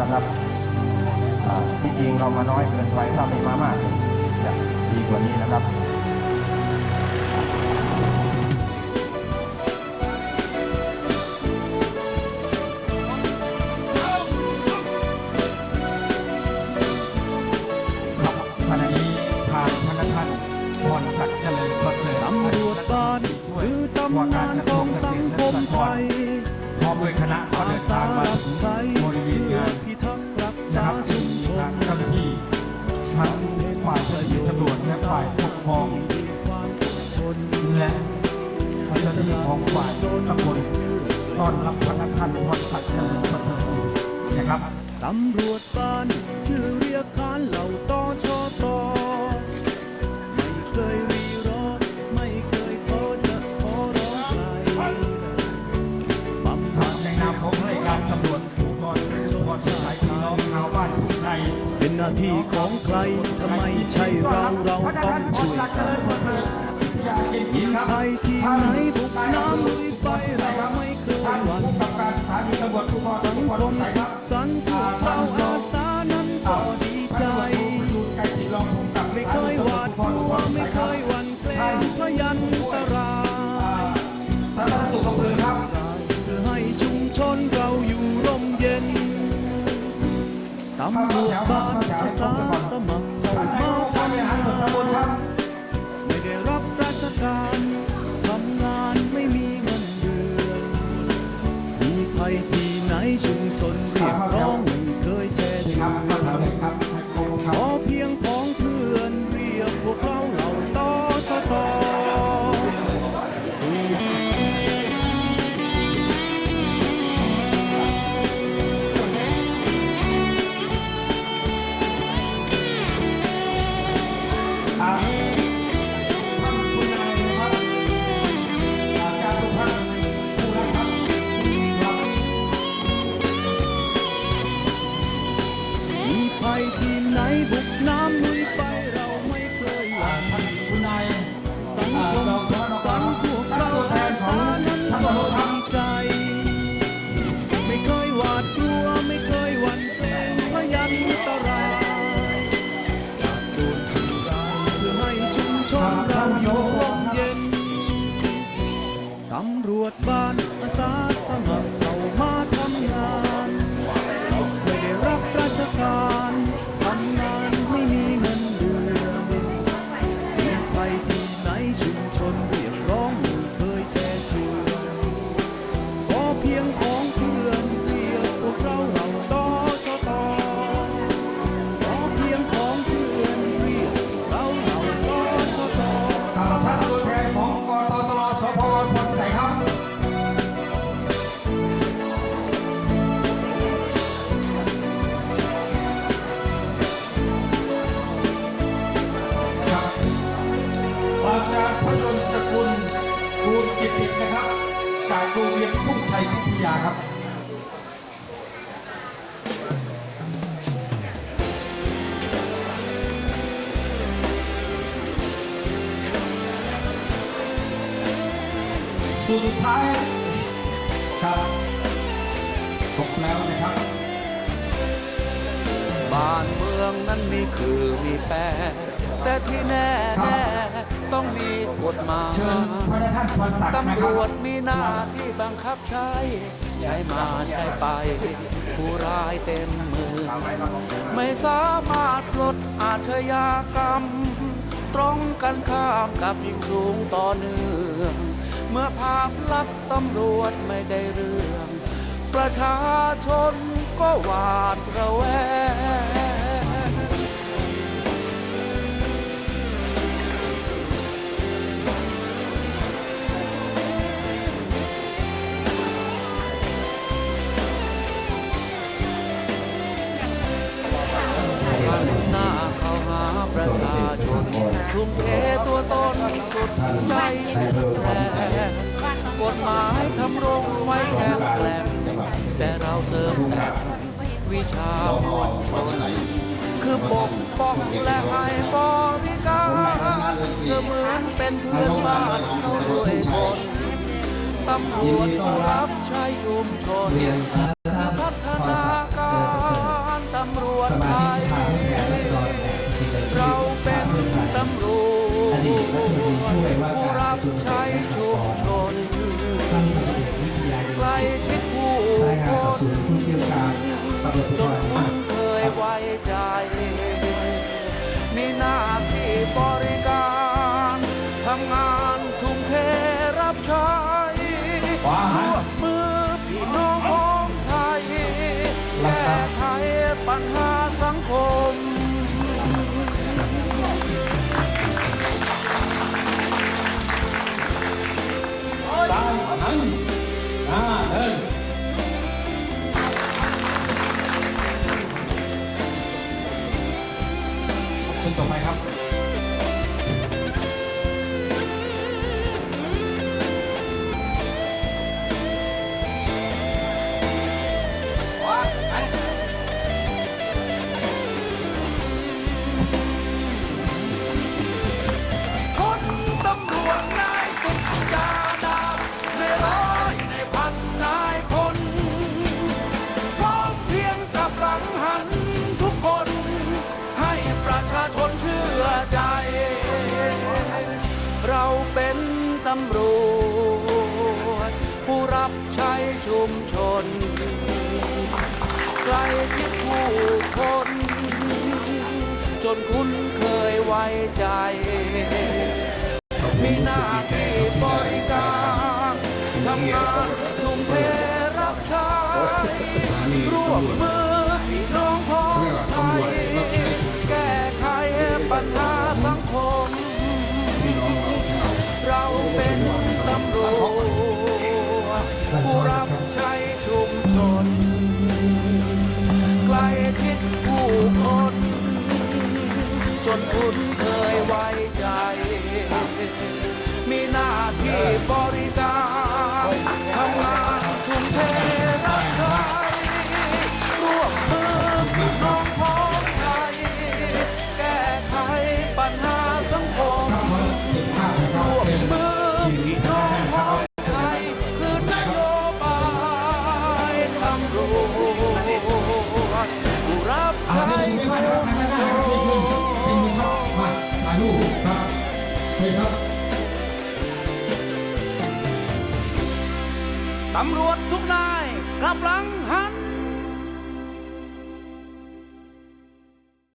นะครับอ่าที่จริงเรามาน้อยเกินไปถ้าไม่มามากจะดีกว่านี้นะครับครับขณะนี้ทางพนักงานพรศักดิ์เจริญประเสริฐตำรวจบ้านคือตำนานของสังคมไทยพร้อมด้วยคณะก็อาเดินสาทางมารับถึง ต้อนรับพนักงานพรศักดิ์เจริญประเสริฐนะครับตำรวจบ้านชื่อเรียกขานเหล่าตอชอตอไม่เคยรีรอไม่เคยขอจะขอร้องใครบำทาบังดในนามของรายการตำรวจสุพรรณสุพรรณสายพี่น้องชาวบ้านทุกใจเป็นหน้าที่ของใครทำไมใช่เราเราต้องช่วยกันยิงไทยที่ไหนบุกน้ำลุยไฟเราไม่ เคยหวั่นกับการสถานีตำรวจภูธรสังคมสุขสันต์พวกเราอาสานั้นก็ดีใจไม่เคยหวาดกลัวไม่เคยหวั่นเกรงพยันตรายสาธารณสุขอำเภอครับเพื่อให้ชุมชนเราอยู่ร่มเย็นตำรวจบ้านอาสาสมัคร เข้าแถวอเลยครับให้ครบคขรับอเพียงพ้องเพื่อนเรียกพวกเราเหล่าตอชะตออ่า ชุมชนเราอยู่ร่มเย็นตำรวจบ้านอาสาสมัครเข้ามาทำงานไม่ได้รับราชการทำงานไม่มีเงินเดือนมีใครที่ไหนชุมชน ยาครับสุดท้ายครับครบแล้วนะครับ บ้านเมืองนั้นมีคือมีแปร แต่ที่แน่แน่ต้องมีกฎหมายเชิญพระท่านพรศักดิ์นะตำครรับวจมีหน้าที่บังคับใช้ ใช้มาใช้ไป ผู้ร้ายเต็มมือไม่สามารถลดอาชญากรรม ตรงกันข้ามกับยิ่งสูงต่อเนื่อง เมื่อภาพลักษณ์ตำรวจไม่ได้เรื่อง ประชาชนก็หวาดระแวง ชาชนทุ่มเทตัวตนสุดใจสุดแรงกฎหมายทำรงไว้แข็งแกร่งแต่เราเสริมแต่วิชาสพมวลชวัดนไสคือปกป้องและให้บริการเสมือนเป็นเพื่อนบ้านเราด้วยคนตำรวจรับใช้ชุมชน ผู้รับใช้ชุมชนำรวจ ผู้รับใช้ชุมชนใกล้ชิดผู้คน จนคุ้นเคยไว้ใจ มีหน้าที่บริการทำงานทุ่มเทรับใช้ร่วมมือ นคุ้นเคยไว้ใจ มีหน้าที่บริการทำงานทุ่มเทรับใช้ร่วมมือพี่น้องของไทยแก้ไขปัญหาสังคมร่วมมือพี่น้องของไทยคือนโยบายตำรวจผู้รับอาใช้ ครับเชิญครับ ตำรวจทุกนายกลับหลังหัน